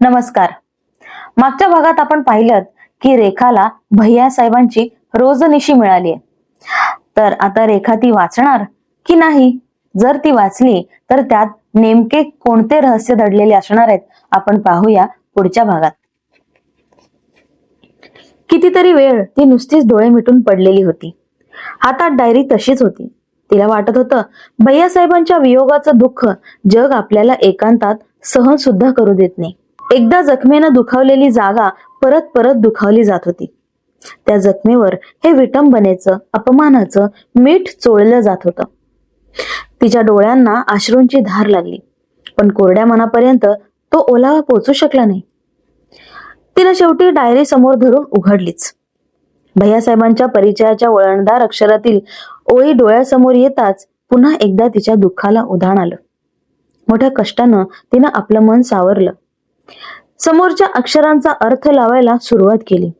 नमस्कार. मागच्या भागात आपण पाहिलं की रेखाला भैया साहेबांची रोजनिशी मिळाली तर आता रेखा ती वाचणार की नाही? जर ती वाचली तर त्यात नेमके कोणते रहस्य दडलेले असणार आहेत आपण पाहूया पुढच्या भागात. कितीतरी वेळ ती नुसतीच डोळे मिटून पडलेली होती. हातात डायरी तशीच होती. तिला वाटत होतं भैयासाहेबांच्या वियोगाचं दुःख जग आपल्याला एकांतात सहन सुद्धा करू देत नाही. एकदा जखमेनं दुखावलेली जागा परत परत दुखावली जात होती. त्या जखमेवर हे विटंबनेचं अपमानाचं मीठ चोळलं जात होतं. तिच्या डोळ्यांना आश्रूंची धार लागली. पण कोरड्या मनापर्यंत तो ओलावा पोचू शकला नाही. तिनं शेवटी डायरी समोर धरून उघडलीच. भैयासाहेबांच्या परिचयाच्या वळणदार अक्षरातील ओळी डोळ्यासमोर येताच पुन्हा एकदा तिच्या दुःखाला उधाण आलं. मोठ्या कष्टानं तिनं आपलं मन सावरलं. समोरच्या अक्षरांचा अर्थ लावायला सुरुवात केली.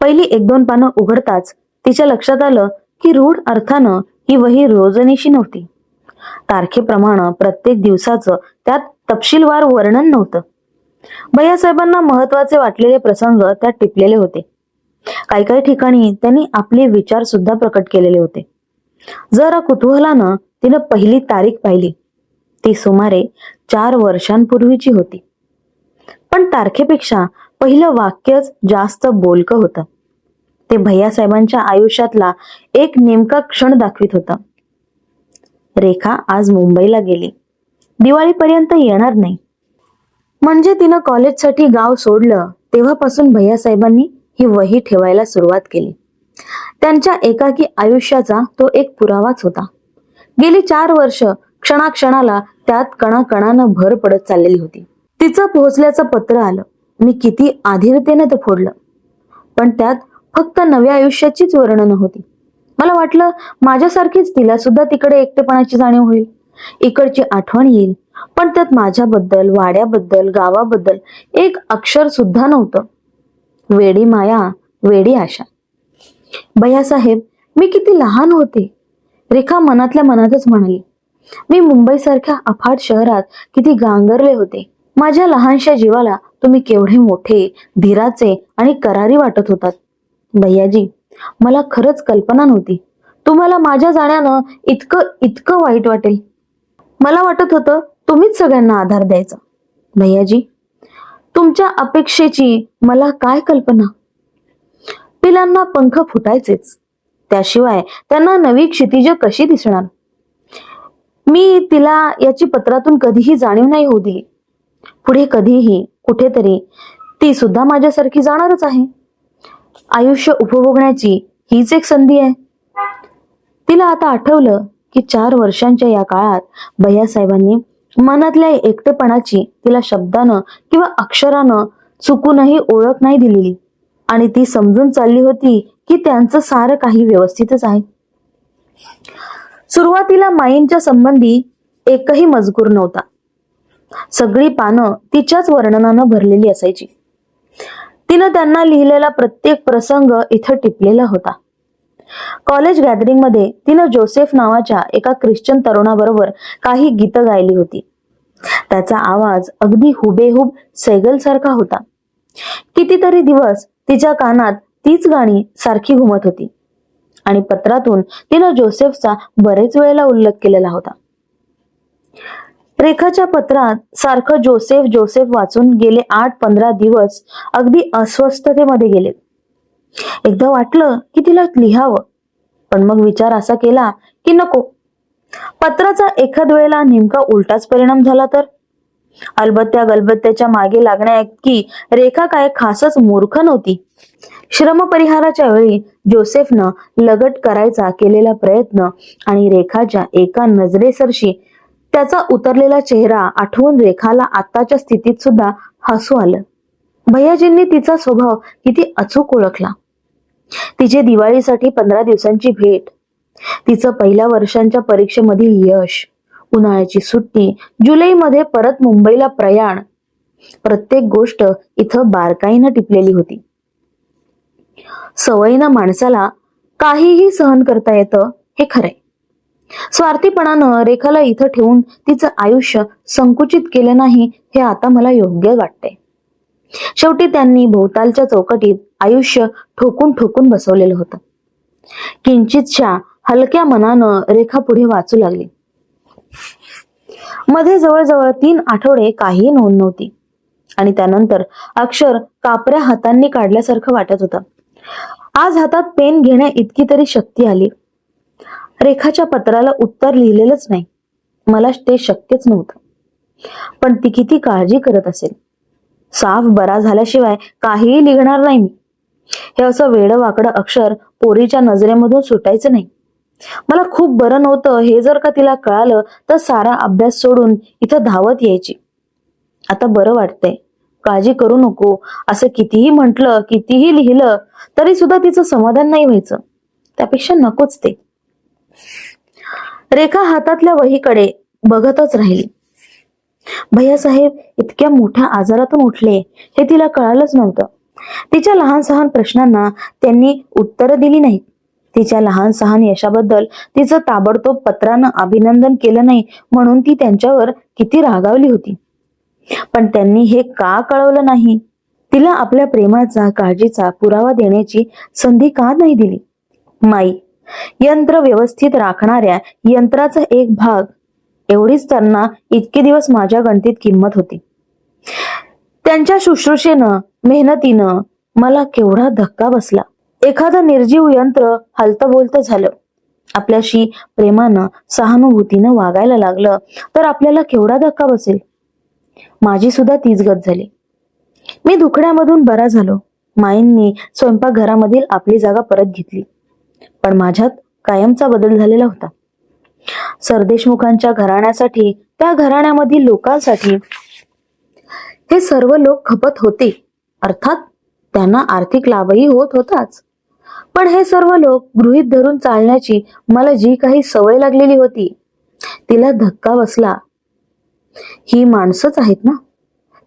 पहिली एक दोन पानं उघडताच तिच्या लक्षात आलं की रूढ अर्थानं ही वही रोजनिशी नव्हती. तारखेप्रमाणे प्रत्येक दिवसाचं त्यात तपशीलवार वर्णन नव्हतं. भैयासाहेबांना महत्त्वाचे वाटलेले प्रसंग त्यात टिपलेले होते. काही काही ठिकाणी त्यांनी आपले विचार सुद्धा प्रकट केलेले होते. जरा कुतूहलानं तिनं पहिली तारीख पाहिली. ती सुमारे चार वर्षांपूर्वीची होती. पण तारखेपेक्षा पहिलं वाक्यच जास्त बोलकं होतं. ते भैयासाहेबांच्या आयुष्यातला एक नेमका क्षण दाखवित होता. रेखा आज मुंबईला गेली. दिवाळीपर्यंत येणार नाही. म्हणजे तिनं कॉलेजसाठी गाव सोडलं तेव्हापासून भैयासाहेबांनी ही वही ठेवायला सुरुवात केली. त्यांच्या एकाकी आयुष्याचा तो एक पुरावाच होता. गेली चार वर्ष क्षणाक्षणाला त्यात कणाकणानं भर पडत चाललेली होती. तिचं पोहोचल्याचं पत्र आलं. मी किती आधीरतेनं ते फोडलं. पण त्यात फक्त नव्या आयुष्याचीच वर्णनं होती. मला वाटलं माझ्यासारखीच तिला सुद्धा तिकडे एकटेपणाची जाणीव होईल. इकडची आठवण येईल. पण त्यात माझ्याबद्दल वाड्याबद्दल गावाबद्दल एक अक्षर सुद्धा नव्हतं. वेडी माया वेडी आशा. भैयासाहेब मी किती लहान होते. रेखा मनातल्या मनातच म्हणाली मी मुंबईसारख्या अफाट शहरात किती गांगरले होते. माझ्या लहानशा जीवाला तुम्ही केवढे मोठे धीराचे आणि करारी वाटत होतात. भैयाजी मला खरंच कल्पना नव्हती. तुम्हाला माझ्या जाण्यानं इतकं इतकं वाईट वाटेल. मला वाटत होतं तुम्हीच सगळ्यांना आधार द्यायचा. भैयाजी तुमच्या अपेक्षेची मला काय कल्पना? पिलांना पंख फुटायचेच. त्याशिवाय त्यांना नवी क्षितिज कशी दिसणार? मी तिला याची पत्रातून कधीही जाणीव नाही होऊ दिली. पुढे कधीही कुठेतरी ती सुद्धा माझ्यासारखी जाणारच आहे. आयुष्य उपभोगण्याची हीच एक संधी आहे. तिला आता आठवलं की चार वर्षांच्या या काळात भैयासाहेबांनी मनातल्या एकटेपणाची तिला शब्दानं किंवा अक्षरानं चुकूनही ओळख नाही दिलेली आणि ती समजून चालली होती की त्यांचं सारं काही व्यवस्थितच आहे. सुरुवातीला माईंच्या संबंधी एकही मजकूर नव्हता. सगळी पानं तिच्याच वर्णनानं भरलेली असायची. तिनं त्यांना लिहिलेला प्रत्येक प्रसंग इथं टिपलेला होता. कॉलेज गॅदरिंगमध्ये तिनं जोसेफ नावाच्या एका ख्रिश्चन तरुणाबरोबर काही गीतं गायली होती. त्याचा आवाज अगदी हुबेहूब सैगल सारखा होता. कितीतरी दिवस तिच्या कानात तीच गाणी सारखी घुमत होती. आणि पत्रातून तिनं जोसेफचा बरेच वेळेला उल्लेख केलेला होता. रेखाच्या पत्रात सारखं जोसेफ जोसेफ वाचून गेले आठ पंधरा दिवस अगदी अस्वस्थतेमध्ये गेले. एकदा वाटलं की तिला लिहावं पण मग विचार असा केला की नको. पत्राचा एखाद वेळेला नेमका उलटाच परिणाम झाला तर? अलबत्त्या गलबत्त्याच्या मागे लागण्या की रेखा काय खासच मूर्ख नव्हती. श्रम परिहाराच्या वेळी जोसेफनं लगट करायचा केलेला प्रयत्न आणि रेखाच्या एका नजरेसरशी त्याचा उतरलेला चेहरा आठवून रेखाला आताच्या स्थितीत सुद्धा हसू आलं. भैयाजींनी तिचा स्वभाव किती अचूक ओळखला. तिचे दिवाळीसाठी पंधरा दिवसांची भेट तिचं पहिल्या वर्षांच्या परीक्षेमधील यश उन्हाळ्याची सुट्टी जुलैमध्ये परत मुंबईला प्रयाण प्रत्येक गोष्ट इथं बारकाईनं टिपलेली होती. सवयीनं माणसाला काहीही सहन करता येतं हे खरंय. स्वार्थीपणानं रेखाला इथं ठेवून तिचं आयुष्य संकुचित केलं नाही हे आता मला योग्य वाटते शेवटी त्यांनी भोवतालच्या चौकटीत आयुष्य ठोकून ठोकून बसवलेलं होतं. किंचितच्या हलक्या मनानं रेखा पुढे वाचू लागली. मध्ये जवळजवळ तीन आठवडे काही नोंद नव्हती. आणि त्यानंतर अक्षर कापऱ्या हातांनी काढल्यासारखं वाटत होतं. आज हातात पेन घेण्या इतकी तरी शक्ती आली. रेखाच्या पत्राला उत्तर लिहिलेलंच नाही. मला ते शक्यच नव्हतं. पण ती किती काळजी करत असेल. साफ बरा झाल्याशिवाय काहीही लिहिणार नाही मी. हे असं वेडं वाकडं अक्षर पोरीच्या नजरेमधून सुटायचं नाही. मला खूप बरं नव्हतं हे जर का तिला कळालं तर सारा अभ्यास सोडून इथं धावत यायची. आता बरं वाटतंय. काळजी करू नको. असं कितीही म्हटलं कितीही लिहिलं तरी सुद्धा तिचं समाधान नाही व्हायचं. त्यापेक्षा नकोच ते. रेखा हातातल्या वहीकडे बघतच राहिली. भैयासाहेब इतक्या मोठ्या आजारातून उठले हे तिला कळालंच नव्हतं. तिच्या लहान सहान प्रश्नांना त्यांनी उत्तरं दिली नाहीत तिच्या लहान सहान यशाबद्दल तिचं ताबडतोब पत्रानं अभिनंदन केलं नाही म्हणून ती त्यांच्यावर किती रागावली होती. पण त्यांनी हे का कळवलं नाही? तिला आपल्या प्रेमाचा काळजीचा पुरावा देण्याची संधी का नाही दिली? माई यंत्र व्यवस्थित राखणाऱ्या यंत्राचा एक भाग एवढीच त्यांना इतके दिवस माझ्या गणतीत किंमत होती. त्यांच्या शुश्रूषेनं मेहनतीनं मला केवढा धक्का बसला. एखादं निर्जीव यंत्र हलतं बोलतं झालं. आपल्याशी प्रेमानं सहानुभूतीनं वागायला लागलं तर आपल्याला केवढा धक्का बसेल? माझी सुद्धा तीच गत झाली. मी दुखण्यामधून बरा झालो. माईंनी स्वयंपाकघरामधील आपली जागा परत घेतली. पण माझ्यात कायमचा बदल झालेला होता. सरदेशमुखांच्या घराण्यासाठी त्या घराण्यामधील लोकांसाठी हे सर्व लोक खपत होते. अर्थात त्यांना आर्थिक लाभही होत होताच. पण हे सर्व लोक गृहीत धरून चालण्याची मला जी काही सवय लागलेली होती तिला धक्का बसला. ही माणसंच आहेत ना?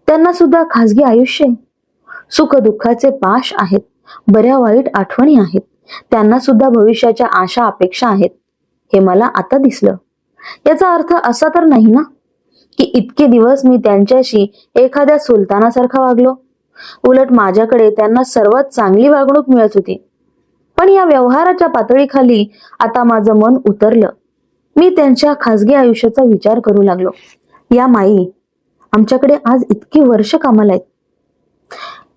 त्यांना सुद्धा खासगी आयुष्य सुख दुःखाचे पाश आहेत. बऱ्या वाईट आठवणी आहेत. त्यांना सुद्धा भविष्याच्या आशा अपेक्षा आहेत. हे मला आता दिसलं. याचा अर्थ असा तर नाही ना? की इतके दिवस मी त्यांच्याशी एखाद्या सुलतानासारखा वागलो. उलट माझ्याकडे त्यांना सर्वात चांगली वागणूक मिळत होती. पण या व्यवहाराच्या पातळीखाली आता माझं मन उतरलं. मी त्यांच्या खासगी आयुष्याचा विचार करू लागलो. या माई आमच्याकडे आज इतकी वर्ष कामाला आहेत.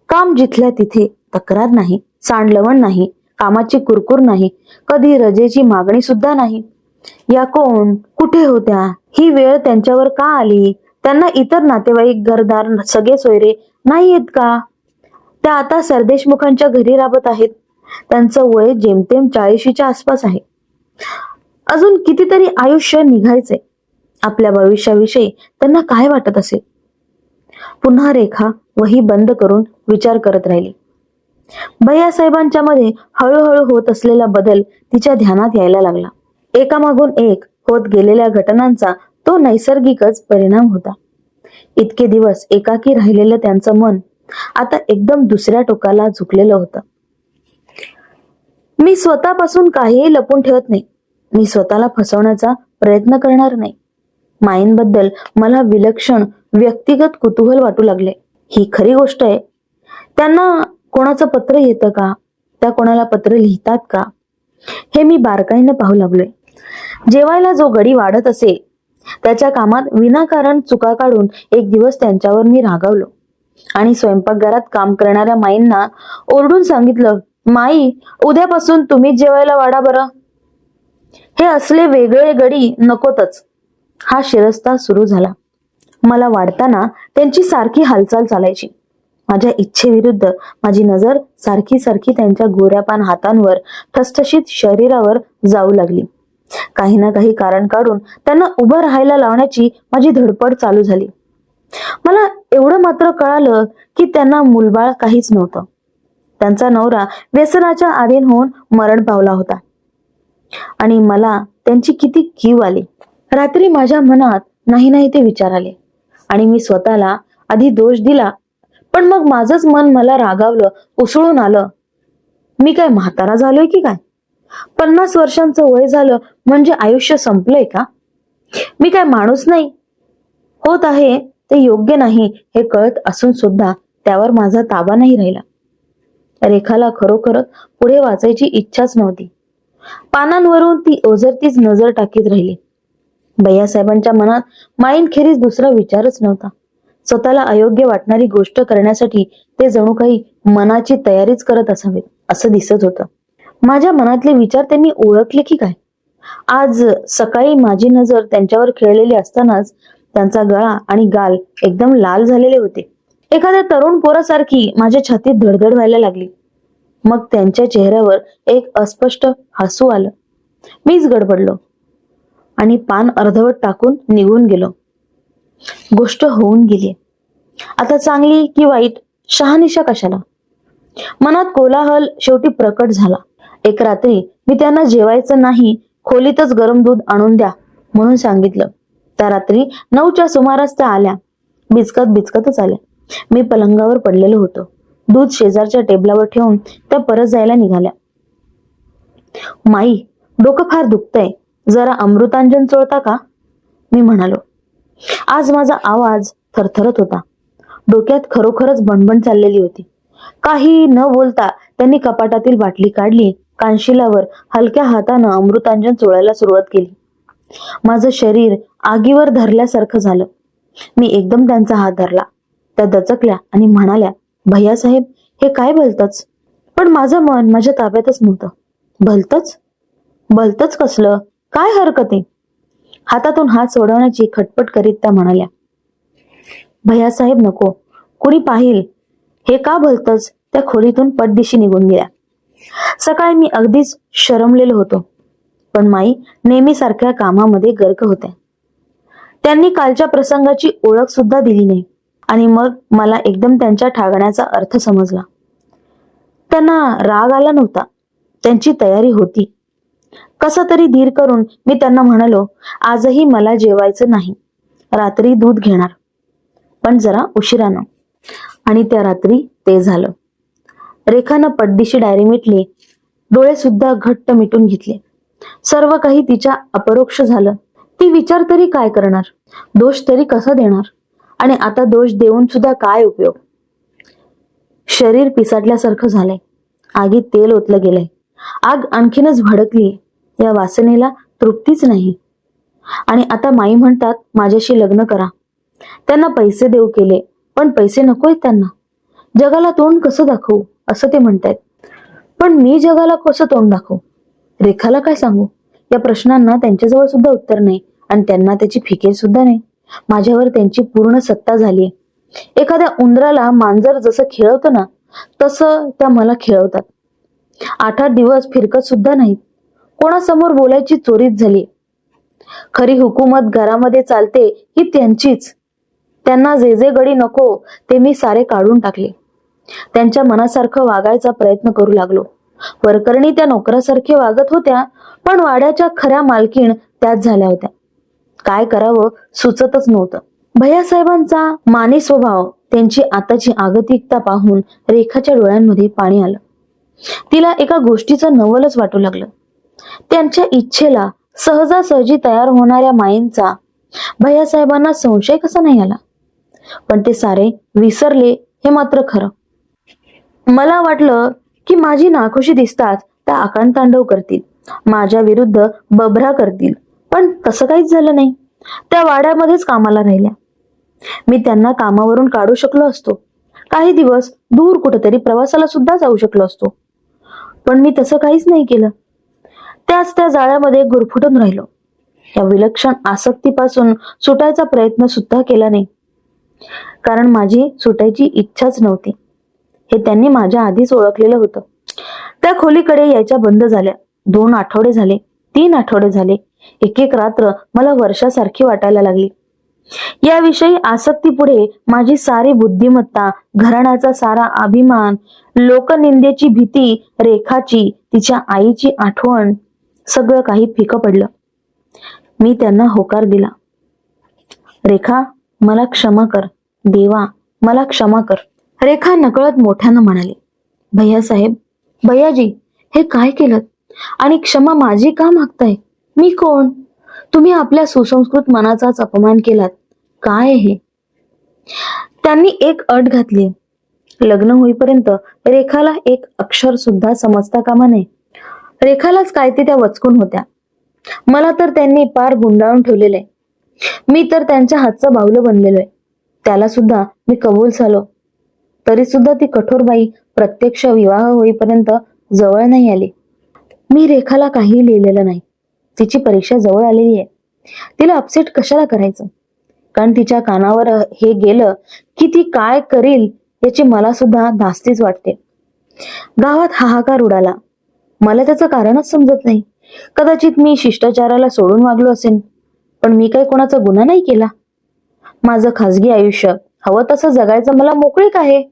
काम जिथल्या तिथे तक्रार नाही सांडलवण नाही कामाची कुरकुर नाही कधी रजेची मागणी सुद्धा नाही. या कोण कुठे होत्या ही वेळ त्यांच्यावर का आली? त्यांना इतर नातेवाईक घरदार सगळे सोयरे नाही आहेत का? त्या आता सरदेशमुखांच्या घरी राबत आहेत. त्यांचं वय जेमतेम चाळीशीच्या आसपास आहे. अजून कितीतरी आयुष्य निघायचे आपल्या भविष्याविषयी त्यांना काय वाटत असेल? पुन्हा रेखा वही बंद करून विचार करत राहिली. भैयासाहेबांच्या मध्ये हळूहळू होत असलेला बदल तिच्या ध्यानात यायला लागला. एकामागून एक होत गेलेल्या घटनांचा तो नैसर्गिकच परिणाम होता. इतके दिवस एकाकी राहिलेलं त्यांचं मन आता एकदम दुसऱ्या टोकाला झुकलेलं होतं. मी स्वतःपासून काहीही लपून ठेवत नाही. मी स्वतःला फसवण्याचा प्रयत्न करणार नाही. माईंबद्दल मला विलक्षण व्यक्तिगत कुतूहल वाटू लागले. ही खरी गोष्ट आहे. त्यांना कोणाचं पत्र येतं का? त्या कोणाला पत्र लिहितात का? हे मी बारकाईनं पाहू लागलोय. जेवायला जो गडी वाढत असे त्याच्या कामात विनाकारण चुका काढून एक दिवस त्यांच्यावर मी रागावलो. आणि स्वयंपाकघरात काम करणाऱ्या माईंना ओरडून सांगितलं माई उद्यापासून तुम्हीच जेवायला वाढा बरं. हे असले वेगळे गडी नकोतच. हा शिरस्ता सुरू झाला. मला वाढताना त्यांची सारखी हालचाल चालायची. माझ्या इच्छेविरुद्ध माझी नजर सारखी सारखी त्यांच्या गोऱ्यापान हातांवर ठसठशीत शरीरावर जाऊ लागली. काही ना काही कारण काढून त्यांना उभं राहायला लावण्याची माझी धडपड चालू झाली. मला एवढं मात्र कळालं की त्यांना मुलबाळ काहीच नव्हतं. त्यांचा नवरा व्यसनाच्या आधीन होऊन मरण पावला होता. आणि मला त्यांची किती कीव आली. रात्री माझ्या मनात नाही नाही ते विचार आले. आणि मी स्वतःला आधी दोष दिला पण मग माझंच मन मला रागावलं उसळून आलं. मी काय म्हातारा झालोय की काय? पन्नास वर्षांचं वय झालं म्हणजे आयुष्य संपलंय का? मी काय माणूस नाही. होत आहे ते योग्य नाही हे कळत असून सुद्धा त्यावर माझा ताबा नाही राहिला. रेखाला खरोखरच पुढे वाचायची इच्छाच नव्हती. पानांवरून ती ओझरतीच नजर टाकीत राहिली. भैयासाहेबांच्या मनात माईंखेरीज दुसरा विचारच नव्हता. स्वतःला अयोग्य वाटणारी गोष्ट करण्यासाठी ते जणू काही मनाची तयारीच करत असावेत असं दिसत होतं. माझ्या मनातले विचार त्यांनी ओळखले की काय? आज सकाळी माझी नजर त्यांच्यावर खेळलेली असतानाच त्यांचा गळा आणि गाल एकदम लाल झालेले होते. एखाद्या तरुण पोरासारखी माझ्या छातीत धडधड व्हायला लागली. मग त्यांच्या चेहऱ्यावर एक अस्पष्ट हसू आलं. मीच गडबडलो. आणि पान अर्धवट टाकून निघून गेलो. गोष्ट होऊन गेली. आता चांगली की वाईट शहानिशा कशाला? मनात कोलाहल शेवटी प्रकट झाला. एक रात्री मी त्यांना जेवायचं नाही खोलीतच गरम दूध आणून द्या म्हणून सांगितलं. त्या रात्री नऊच्या सुमारास त्या आल्या. बिचकत बिचकतच आल्या. मी पलंगावर पडलेलो होतो. दूध शेजारच्या टेबलावर ठेवून त्या परत जायला निघाल्या. माई डोकं फार दुखतंय. जरा अमृतांजन चोळता का? मी म्हणालो. आज माझा आवाज थरथरत होता. डोक्यात खरोखरच बणबण चाललेली होती. काही न बोलता त्यांनी कपाटातील बाटली काढली कानशिलावर हलक्या हातानं अमृतांजन चोळायला सुरुवात केली. माझं शरीर आगीवर धरल्यासारखं झालं. मी एकदम त्यांचा हात धरला. त्या दचकल्या आणि म्हणाल्या भैयासाहेब हे काय भलतच पण माझं मन माझ्या ताब्यातच नव्हतं. भलतच भलतच कसलं? काय हरकत आहे? हातातून हात सोडवण्याची खटपट करीत त्या म्हणाल्या भैयासाहेब नको. कुणी पाहिल? हे का भलतच त्या खोलीतून पटदिशी निघून गेल्या. सकाळी मी अगदीच शरमलेलो होतो पण माई नेहमीसारख्या कामामध्ये गर्क होत्या. त्यांनी कालच्या प्रसंगाची ओळख सुद्धा दिली नाही आणि मग मला एकदम त्यांच्या ठागण्याचा अर्थ समजला. त्यांना राग आला नव्हता. त्यांची तयारी होती. कसं तरी धीर करून मी त्यांना म्हणालो आजही मला जेवायचं नाही. रात्री दूध घेणार. पण जरा उशिरानं आणि त्या रात्री ते झालं. रेखानं पड्डीशी डायरी मिटली डोळे सुद्धा घट्ट मिटून घेतले. सर्व काही तिच्या अपरोक्ष झालं. ती विचार तरी काय करणार? दोष तरी कसा देणार? आणि आता दोष देऊन सुद्धा काय उपयोग? शरीर पिसाटल्यासारखं झालंय. आगीत तेल ओतलं गेलंय. आग आणखीनच भडकली. या वासनेला तृप्तीच नाही. आणि आता माई म्हणतात माझ्याशी लग्न करा. त्यांना पैसे देऊ केले पण पैसे नकोय त्यांना. जगाला तोंड कसं दाखवू असं ते म्हणतायत. पण मी जगाला कसं तोंड दाखवू? रेखाला काय सांगू? या प्रश्नांना त्यांच्याजवळ सुद्धा उत्तर नाही आणि त्यांना त्याची फिकीर सुद्धा नाही. माझ्यावर त्यांची पूर्ण सत्ता झाली एखाद्या उंदराला मांजर जसं खेळवतं ना तसं त्या मला खेळवतात. आठ आठ दिवस फिरकत सुद्धा नाही कोणासमोर बोलायची चोरीच झाली खरी हुकूमत घरामध्ये चालते ही त्यांचीच. त्यांना जे जे गडी नको ते मी सारे काढून टाकले. त्यांच्या मनासारखं वागायचा प्रयत्न करू लागलो. वरकरणी त्या नोकरासारखे वागत होत्या पण वाड्याच्या खऱ्या मालकीण त्याच झाल्या होत्या. काय करावं सुचतच नव्हतं. भैयासाहेबांचा मानी स्वभाव त्यांची आताची आगतिकता पाहून रेखाच्या डोळ्यांमध्ये पाणी आलं. तिला एका गोष्टीचं नवलच वाटू लागलं. त्यांच्या इच्छेला सहजासहजी तयार होणाऱ्या माईंचा भैयासाहेबांना संशय कसा नाही आला? पण ते सारे विसरले हे मात्र खरं. मला वाटलं की माझी नाखुशी दिसताच त्या आकांत तांडव करतील माझ्या विरुद्ध बभरा करतील पण तसं काहीच झालं नाही. त्या वाड्यामध्येच कामाला राहिल्या. मी त्यांना कामावरून काढू शकलो असतो. काही दिवस दूर कुठेतरी प्रवासाला सुद्धा जाऊ शकलो असतो. पण मी तसं काहीच नाही केलं. त्याच त्या जाळ्यामध्ये गुरफुटून राहिलो. या विलक्षण आसक्तीपासून सुटायचा प्रयत्न सुद्धा केला नाही. कारण माझी सुटायची इच्छाच नव्हती. हे त्यांनी माझ्या आधीच ओळखलेलं होतं. त्या खोलीकडे यायच्या बंद झाल्या. दोन आठवडे झाले तीन आठवडे झाले. एक एक रात्र मला वर्षासारखी वाटायला लागली. याविषयी आसक्तीपुढे माझी सारी बुद्धिमत्ता घराण्याचा सारा अभिमान लोकनिंदेची भीती रेखाची तिच्या आईची आठवण सगळं काही फिकं पडलं. मी त्यांना होकार दिला. रेखा मला क्षमा कर. देवा मला क्षमा कर. रेखा नकळत मोठ्यानं म्हणाली. भैयासाहेब भैयाजी हे काय केलं? आणि क्षमा माझी का मागताय? मी कोण? तुम्ही आपल्या सुसंस्कृत मनाचाच अपमान केलात. काय हे? त्यांनी एक अट घातली. लग्न होईपर्यंत रेखाला एक अक्षर सुद्धा समजता कामा नये. रेखालाच काय ते त्या वचकून होत्या. मला तर त्यांनी पार गुंडाळून ठेवलेलं आहे. मी तर त्यांच्या हातचं बाहुलं बनलेलो आहे. त्याला सुद्धा मी कबूल झालो. तरी सुद्धा ती कठोर बाई प्रत्यक्ष विवाह होईपर्यंत जवळ नाही आली. मी रेखाला काही लिहिलेलं नाही. तिची परीक्षा जवळ आलेली आहे. तिला अपसेट कशाला करायचं? कारण तिच्या कानावर हे गेलं की ती काय करील याची मला सुद्धा धास्तीच वाटते. गावात हाहाकार उडाला. मला त्याचं कारणच समजत नाही. कदाचित मी शिष्टाचाराला सोडून वागलो असेन पण मी काही कोणाचा गुन्हा नाही केला. माझं खाजगी आयुष्य हवं तसं जगायचं मला मोकळीक आहे.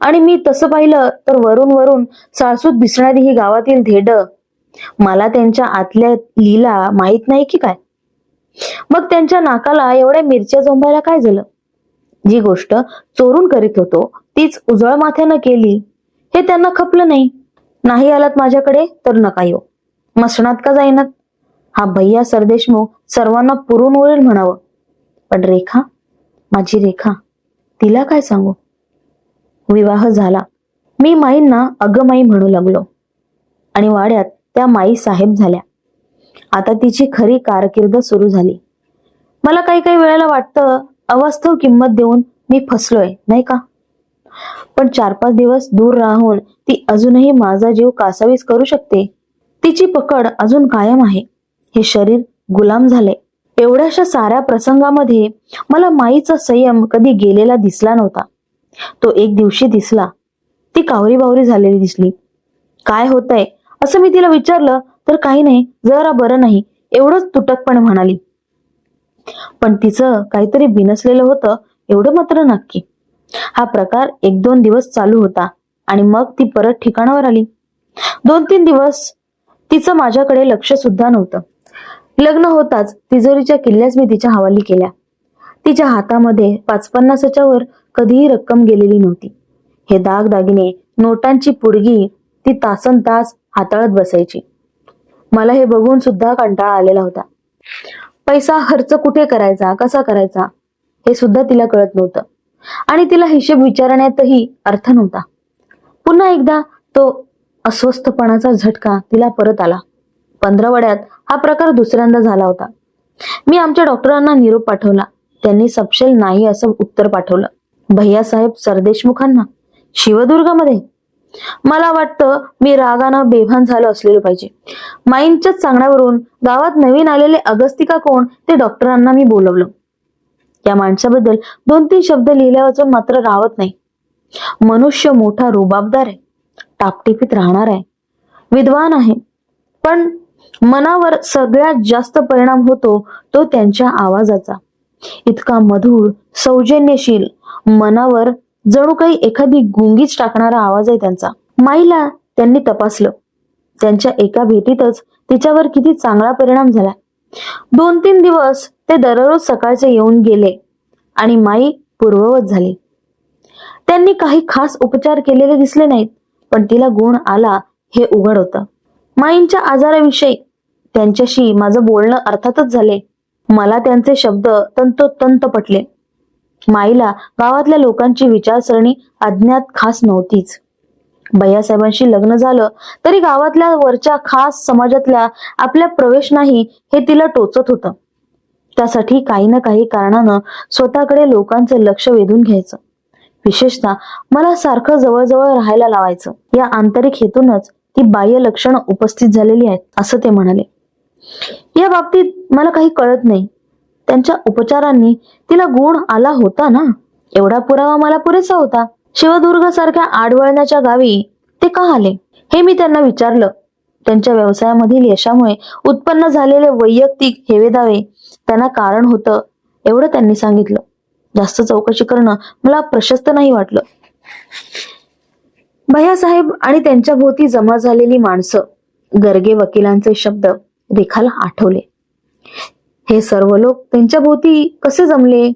आणि मी तसं पाहिलं तर वरून वरून साळसूत दिसणारी ही गावातील धेड मला त्यांच्या आतल्या लीला माहीत नाही की काय? मग त्यांच्या नाकाला एवढ्या मिरच्या झोंबायला काय झालं? जी गोष्ट चोरून करीत होतो तीच उजळ माथ्यानं केली. हे त्यांना खपलं नाही. नाही आलात माझ्याकडे तर नका येऊ. मसणात का जाईनात? हा भैया सरदेशमुख सर्वांना पुरून उरेल म्हणावं. पण रेखा माझी रेखा तिला काय सांगू? विवाह झाला. मी माईंना अगमाई म्हणू लागलो. आणि वाड्यात त्या माई साहेब झाल्या. आता तिची खरी कारकीर्द सुरू झाली. मला काही काही वेळेला वाटतं अवास्तव किंमत देऊन मी फसलोय नाही का? पण चार पाच दिवस दूर राहून ती अजूनही माझा जीव कासावीस करू शकते. तिची पकड अजून कायम आहे. हे शरीर गुलाम झाले एवढ्याशा साऱ्या प्रसंगामध्ये मला माईचा संयम कधी गेलेला दिसला नव्हता. तो एक दिवशी दिसला. ती कावरी बावरी झालेली दिसली. काय होतंय? असं मी तिला विचारलं तर काही नाही जरा बरं नाही एवढंच तुटकपणे म्हणाली. पण तिचं काहीतरी बिनसलेलं होतं एवढं मात्र नक्की. हा प्रकार एक दोन दिवस चालू होता आणि मग ती परत ठिकाणावर आली. दोन तीन दिवस तिचं माझ्याकडे लक्ष सुद्धा नव्हतं. लग्न होताच तिजोरीच्या किल्ल्याच मी तिच्या हवाली केल्या. तिच्या हातामध्ये पाच पन्नासाच्या वर कधीही रक्कम गेलेली नव्हती. हे दागदागिने नोटांची पुडगी ती तासन तास हाताळत बसायची. मला हे बघून सुद्धा कंटाळा आलेला होता. पैसा खर्च कुठे करायचा कसा करायचा हे सुद्धा तिला कळत नव्हतं. आणि तिला हिशेब विचारण्यातही अर्थ नव्हता. पुन्हा एकदा तो अस्वस्थपणाचा झटका तिला परत आला. पंधरवड्यात हा प्रकार दुसऱ्यांदा झाला होता. मी आमच्या डॉक्टरांना निरोप पाठवला. त्यांनी सपशेल नाही असं उत्तर पाठवलं. भैयासाहेब सरदेशमुखांना शिवदुर्गामध्ये? मला वाटतं मी रागानं बेभान झालो असलेलं पाहिजे. माईंच्याच सांगण्यावरून गावात नवीन आलेले अगस्तिका कोण ते डॉक्टरांना मी बोलवलं. या माणसाबद्दल दोन तीन शब्द लिहिल्या वाचून मात्र राहत नाही. मनुष्य मोठा रुबाबदार आहे. टापटिपीत राहणार आहे. विद्वान आहे. पण मनावर सगळ्यात जास्त परिणाम होतो तो त्यांच्या आवाजाचा. इतका मधुर सौजन्यशील मनावर जणू काही एखादी गुंगीच टाकणारा आवाज आहे त्यांचा. माईला त्यांनी तपासलं. त्यांच्या एका भेटीतच तिच्यावर किती चांगला परिणाम झाला. दोन तीन दिवस ते दररोज सकाळचे येऊन गेले आणि माई पूर्ववत झाली. त्यांनी काही खास उपचार केलेले दिसले नाहीत पण तिला गुण आला हे उघड होतं. माईंच्या आजाराविषयी त्यांच्याशी माझं बोलणं अर्थातच झाले. मला त्यांचे शब्द तंतोतंत पटले. माईला गावातल्या लोकांची विचारसरणी अज्ञात खास नव्हतीच. भैयासाहेबांशी लग्न झालं तरी गावातल्या वरच्या खास समाजातल्या आपल्या प्रवेश नाही हे तिला टोचत होतं. त्यासाठी काही ना काही कारणानं स्वतःकडे लोकांचं लक्ष वेधून घ्यायचं. विशेषतः मला सारखं जवळजवळ राहायला लावायचं. या आंतरिक हेतूनच ती बाह्य लक्षणं उपस्थित झालेली आहेत असं ते म्हणाले. या बाबतीत मला काही कळत नाही. त्यांच्या उपचारांनी तिला गुण आला होता ना? एवढा पुरावा मला पुरेसा होता. शिवदुर्ग सारख्या आडवळण्याच्या गावी ते का आले? हे मी त्यांना विचारलं. त्यांच्या व्यवसायामधील यशामुळे उत्पन्न झालेले वैयक्तिक हेवेदावे त्यांना कारण होतं एवढं त्यांनी सांगितलं. जास्त चौकशी करणं मला प्रशस्त नाही वाटलं. भैयासाहेब आणि त्यांच्या भोवती जमा झालेली माणसं गर्गे वकिलांचे शब्द रेखाला आठवले. हे सर्व लोक त्यांच्या भोवती कसे जमले?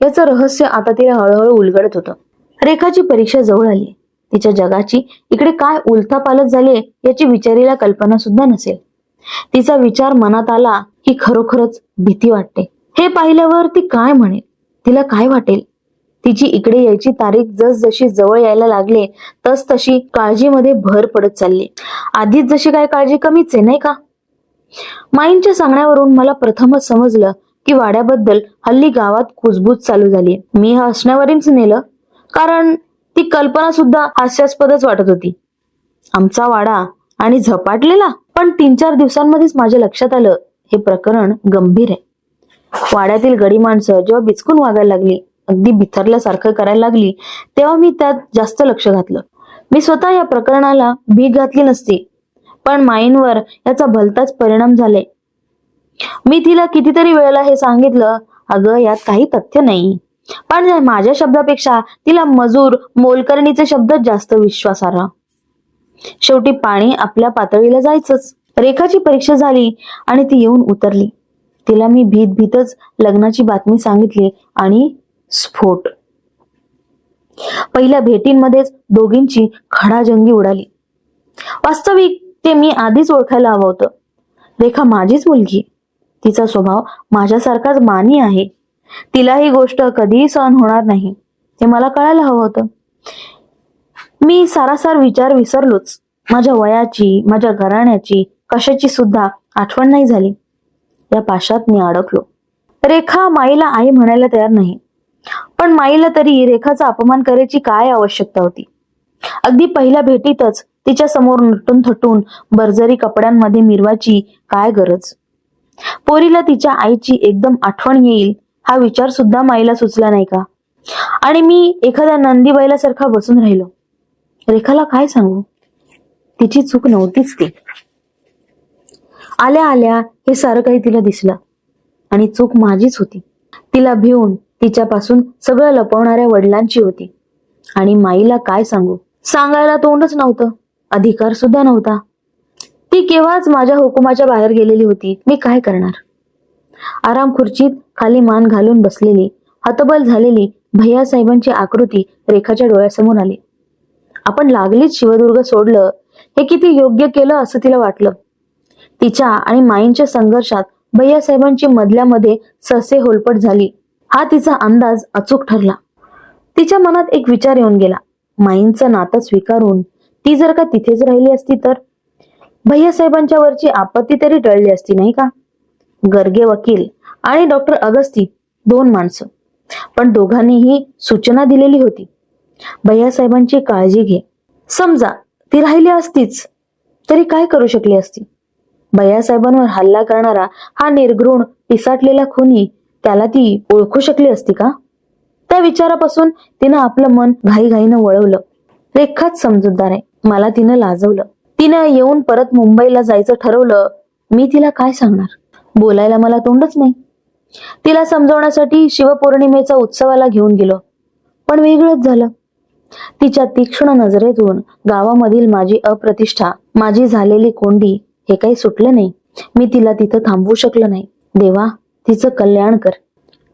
याचं रहस्य आता तिला हळूहळू उलगडत होतं. रेखाची परीक्षा जवळ आली. तिच्या जगाची इकडे काय उलथापालत झाली याची विचारीला कल्पना सुद्धा नसेल. तिचा विचार मनात आला की खरोखरच भीती वाटते. हे पाहिल्यावर ती काय म्हणेल? तिला काय वाटेल? तिची इकडे यायची तारीख जस जशी जवळ यायला लागले तस तशी काळजीमध्ये भर पडत चालली. आधीच जशी काय काळजी कमीच आहे नाही का? माईंच्या सांगण्यावरून मला प्रथमच समजलं की वाड्याबद्दल हल्ली गावात कुजबूज चालू झाली मी हसण्यावरीच नेलं. कारण ती कल्पना सुद्धा हास्यास्पदच वाटत होती. आमचा वाडा आणि झपाटलेला पण तीन चार दिवसांमध्येच माझ्या लक्षात आलं हे प्रकरण गंभीर आहे. वाड्यातील गडी माणसं जेव्हा बिचकून वागायला लागली अगदी बिथरल्यासारखं करायला लागली तेव्हा मी त्यात जास्त लक्ष घातलं. मी स्वतः या प्रकरणाला भीक घातली नसती पण माईंवर याचा भलताच परिणाम झाले. मी तिला कितीतरी वेळेला हे सांगितलं अगं यात काही तथ्य नाही. पण माझ्या शब्दापेक्षा तिला मजूर मोलकरणीचे शब्द जास्त विश्वासार्ह शेवटी पाणी आपल्या पातळीला जायचंच. रेखाची परीक्षा झाली आणि ती येऊन उतरली. तिला मी भीत भीतच लग्नाची बातमी सांगितली आणि स्फोट. पहिल्या भेटींमध्येच दोघींची खडाजंगी उडाली. वास्तविक ते मी आधीच ओळखायला हवं होतं. रेखा माझीच मुलगी. तिचा स्वभाव माझ्यासारखाच मानी आहे. तिला ही गोष्ट कधीही सहन होणार नाही. हे मला कळायला हवं होतं. मी सारासार विचार विसरलोच. माझ्या वयाची माझ्या घराण्याची कशाची सुद्धा आठवण नाही झाली. या पाशात मी अडकलो. रेखा माईला आई म्हणायला तयार नाही. पण माईला तरी रेखाचा अपमान करायची काय आवश्यकता होती? अगदी पहिल्या भेटीतच तिच्या समोर नटून थटून बर्जरी कपड्यांमध्ये मिरवाची काय गरज? पोरीला तिच्या आईची एकदम आठवण येईल हा विचार सुद्धा माईला सुचला नाही का? आणि मी एखाद्या नंदीबाईला सारखा बसून राहिलो. रेखाला काय सांगू? तिची चूक नव्हतीच ती. आल्या आल्या हे सारं काही तिला दिसलं. आणि चूक माझीच होती. तिला भिवून तिच्यापासून सगळं लपवणाऱ्या वडिलांची होती. आणि माईला काय सांगू? सांगायला तोंडच नव्हतं. अधिकार सुद्धा नव्हता. ती केव्हाच माझ्या हुकुमाच्या बाहेर गेलेली होती. मी काय करणार? आराम खुर्चीत खाली मान घालून बसलेली हतबल झालेली भैया साहेबांची आकृती रेखाच्या डोळ्यासमोर आली. आपण लागलीच शिवदुर्ग सोडलं. हे किती योग्य केलं असं तिला वाटलं. तिच्या आणि माईंच्या संघर्षात भैया साहेबांची मधल्यामध्ये ससे होलपट झाली. हा तिचा अंदाज अचूक ठरला. तिच्या मनात एक विचार येऊन गेला. माईंचं नातं स्वीकारून ती जर का तिथेच राहिली असती तर? भैया साहेबांच्या वरची आपत्ती तरी टळली असती नाही का? गर्गे वकील आणि डॉक्टर अगस्ती दोन माणसं. पण दोघांनीही सूचना दिलेली होती. भैयासाहेबांची काळजी घे. समजा ती राहिली असतीच तरी काय करू शकली असती? भैयासाहेबांवर हल्ला करणारा हा निर्घृण पिसाटलेला खुनी त्याला ती ओळखू शकली असती का? त्या विचारापासून तिनं आपलं मन घाईघाईनं वळवलं. रेखाच समजूतदार आहे. मला तिनं लाजवलं. तिनं येऊन परत मुंबईला जायचं ठरवलं. मी तिला काय सांगणार? बोलायला मला तोंडच नाही. तिला समजवण्यासाठी शिवपौर्णिमेचा उत्सवाला घेऊन गेलो. पण वेगळंच झालं. तिच्या तीक्ष्ण नजरेतून गावामधील माझी अप्रतिष्ठा माझी झालेली कोंडी हे काही सुटलं नाही. मी तिला तिथं थांबवू शकलो नाही. देवा तिचं कल्याण कर.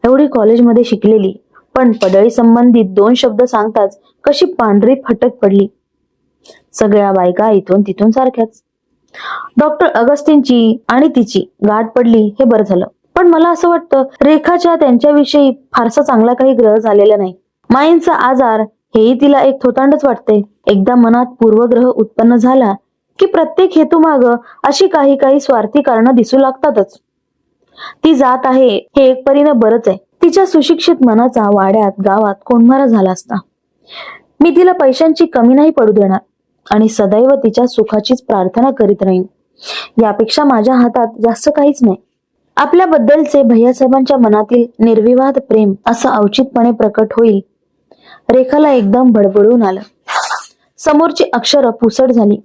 एवढी कॉलेजमध्ये शिकलेली पण पडळी संबंधित दोन शब्द सांगताच कशी पांढरी फटक पडली. सगळ्या बायका इथून तिथून सारख्याच. डॉक्टर अगस्तींची आणि तिची गाठ पडली हे बरं झालं. पण मला असं वाटतं रेखाच्या त्यांच्याविषयी फारसा चांगला काही ग्रह झालेला नाही. माईंचा आजार हेही तिला एक थोतांडच वाटते. एकदा मनात पूर्वग्रह उत्पन्न झाला की प्रत्येक हेतूमाग अशी काही काही स्वार्थी कारणं दिसू लागतातच. ती जात आहे हे एक परीनं बरंच आहे. तिच्या सुशिक्षित मनाचा वाड्यात गावात कोंडमारा झाला असता. मी तिला पैशांची कमी नाही पडू देणार आणि सदैव तिच्या सुखाचीच प्रार्थना करीत राहीन. यापेक्षा माझ्या हातात जास्त काहीच नाही. आपल्याबद्दलचे भैयासाहेबांच्या मनातील निर्विवाद प्रेम असं अवचितपणे प्रकट होईल. रेखाला एकदम भडबडून आलं. समोरची अक्षरं पुसट झाली.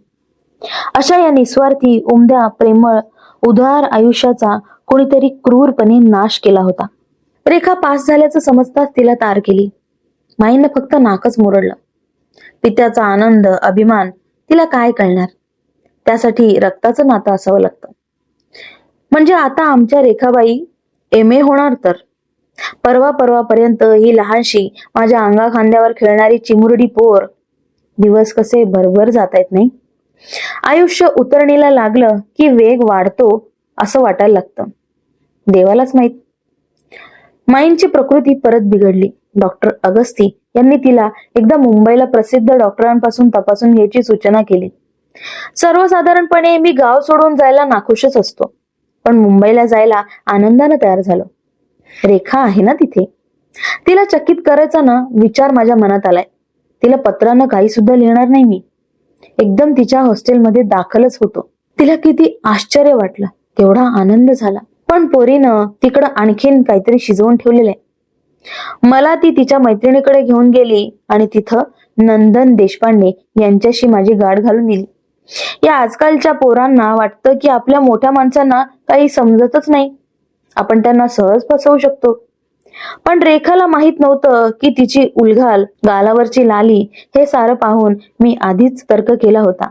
अशा या निस्वार्थी उमद्या प्रेमळ उदार आयुष्याचा कोणीतरी क्रूरपणे नाश केला होता. रेखा पास झाल्याचं समजताच तिला तार केली. माईनं फक्त नाकच मुरडलं. पित्याचा आनंद अभिमान तिला काय कळणार? त्यासाठी रक्ताचं नातं असावं लागतं. म्हणजे आता आमच्या रेखाबाई एम ए होणार तर? परवा परवापर्यंत ही लहानशी माझ्या अंगा खांद्यावर खेळणारी चिमुरडी पोर दिवस कसे भरभर जात आहेत नाही? आयुष्य उतरणीला लागलं की वेग वाढतो असं वाटायला लागतं. देवालाच माहीत. माईंची प्रकृती परत बिघडली. डॉक्टर अगस्ती यांनी तिला एकदा मुंबईला प्रसिद्ध डॉक्टरांपासून तपासून घ्यायची सूचना केली. सर्वसाधारणपणे मी गाव सोडून जायला नाखुशच असतो. पण मुंबईला जायला आनंदानं तयार झालो. रेखा आहे ना तिथे? तिला चकित करायचा ना विचार माझ्या मनात आलाय. तिला पत्रानं काही सुद्धा लिहिणार नाही मी. एकदम तिच्या हॉस्टेलमध्ये दाखलच होतो. तिला किती आश्चर्य वाटलं. केवढा आनंद झाला. पण पोरीनं तिकडं आणखीन काहीतरी शिजवून ठेवलेलं आहे. मला ती तिच्या मैत्रिणीकडे घेऊन गेली आणि तिथं नंदन देशपांडे यांच्याशी माझी गाठ घालून दिली. या आजकालच्या पोरांना वाटतं की आपल्या मोठ्या माणसांना काही समजतच नाही. आपण त्यांना सहज फसवू शकतो. पण रेखाला माहीत नव्हतं की तिची उलघाल गालावरची लाली हे सारं पाहून मी आधीच तर्क केला होता.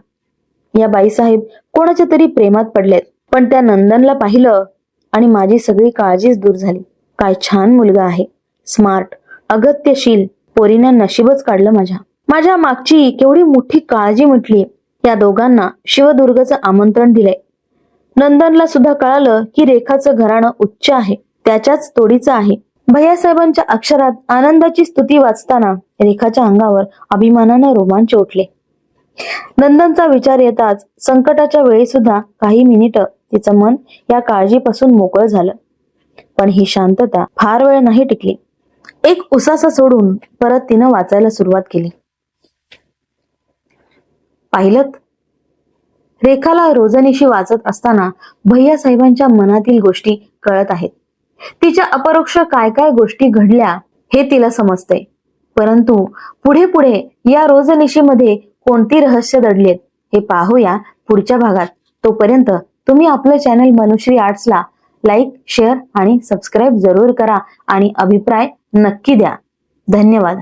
या बाईसाहेब कोणाच्या तरी प्रेमात पडलेत. पण त्या नंदनला पाहिलं आणि माझी सगळी काळजीच दूर झाली. काय छान मुलगा आहे. स्मार्ट अगत्यशील पोरीनं नशीबच काढलं माझ्या. माझ्या मागची केवढी मोठी काळजी मिटली या दोघांना शिवदुर्गचं आमंत्रण दिलंय. नंदनला सुद्धा कळालं की रेखाचं घराणं उच्च आहे त्याच्याच तोडीचं आहे. भैयासाहेबांच्या अक्षरात आनंदाची स्तुती वाचताना रेखाच्या अंगावर अभिमानानं रोमांच उठले नंदनचा विचार येताच संकटाच्या वेळी सुद्धा काही मिनिट तिचं मन या काळजीपासून मोकळं झालं. पण ही शांतता फार वेळ नाही टिकली. एक उसासा सोडून परत तिनं वाचायला सुरुवात केली. पाहिलं रेखाला रोजनिशी वाचत असताना भैया साहेबांच्या मनातील गोष्टी कळत आहेत. तिच्या अपरोक्ष काय काय गोष्टी घडल्या हे तिला समजते परंतु पुढे पुढे या रोजनिशीमध्ये कोणती रहस्य दडलेत हे पाहूया पुढच्या भागात. तोपर्यंत तुम्ही आपलं चॅनल मनुश्री आर्ट्सला लाईक शेअर आणि सबस्क्राईब जरूर करा आणि अभिप्राय नक्की द्या. धन्यवाद.